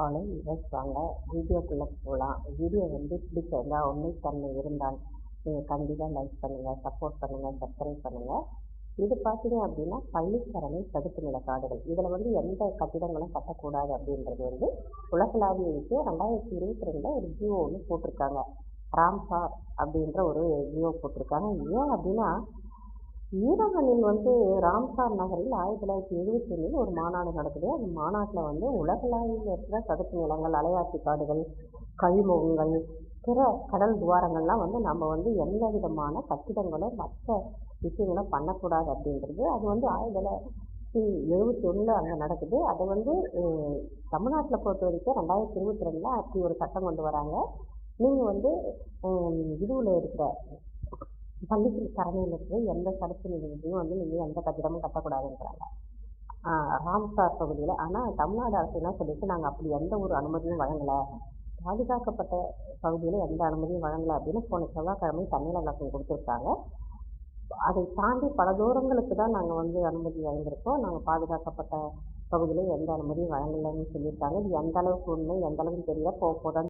Hello வாங்க வீடியோக்குள்ளே போகலாம் வீடியோ வந்து பிடிச்சிருந்தா உண்மைத்தன்மை இருந்தால் நீங்கள் கண்டிப்பாக லைக் பண்ணுங்கள் சப்போர்ட் பண்ணுங்கள் சப்ஸ்கிரைப் பண்ணுங்கள் இது பார்த்தீங்க அப்படின்னா பள்ளிக்கரணை தடுப்பு நில காடுகள் இதில் வந்து எந்த கட்டிடங்களும் கட்டக்கூடாது அப்படின்றது வந்து உலகளாவிய விஷயம். ரெண்டாயிரத்தி இருபத்தி ரெண்டில் ஒரு ஜியோ ஒன்று போட்டிருக்காங்க. ராம்சார் அப்படின்ற ஒரு ஜியோ போட்டிருக்காங்க. ஏன் அப்படின்னா ஈரானில் வந்து ராம்சார் நகரில் ஆயிரத்தி தொள்ளாயிரத்தி எழுபத்தி ஒன்றில் ஒரு மாநாடு நடக்குது. அந்த மாநாட்டில் வந்து உலகளாவில் இருக்கிற சதுப்பு நிலங்கள் அலையாத்தி காடுகள் கழிமுகங்கள் பிற கடல் துவாரங்கள்லாம் வந்து நம்ம வந்து எந்த விதமான கட்டிடங்களும் மற்ற விஷயங்களும் பண்ணக்கூடாது அப்படின்றது அது வந்து ஆயிரத்தி தொள்ளாயிரத்தி எழுபத்தி ஒன்றில் அங்கே நடக்குது. அது வந்து தமிழ்நாட்டில் பொறுத்த வரைக்கும் ரெண்டாயிரத்தி இருபத்தி ரெண்டில் அப்படி ஒரு சட்டம் கொண்டு வராங்க. நீங்கள் வந்து இதுவில் இருக்கிற பள்ளிக்கு கரணையில் இருக்கிற எந்த சதுப்பு நிலையத்தையும் வந்து நீங்கள் எந்த கட்டிடமும் கட்டக்கூடாதுன்றாங்க ராம்சார் பகுதியில். ஆனால் தமிழ்நாடு அரசு என்ன சொல்லிட்டு நாங்கள் அப்படி எந்த ஒரு அனுமதியும் வழங்கலை. பாதுகாக்கப்பட்ட பகுதியில் எந்த அனுமதியும் வழங்கலை அப்படின்னு போன செவ்வாய்க்கிழமை தண்ணீர் விளக்கம் கொடுத்துருக்காங்க. அதை தாண்டி பல தூரங்களுக்கு தான் நாங்கள் வந்து அனுமதி வழங்கியிருக்கோம். நாங்கள் பாதுகாக்கப்பட்ட பகுதியில் எந்த அனுமதியும் வழங்கலைன்னு சொல்லியிருக்காங்க. இது எந்த அளவுக்கு உண்மை? எந்த அளவுக்கு தெரியல போக போதான்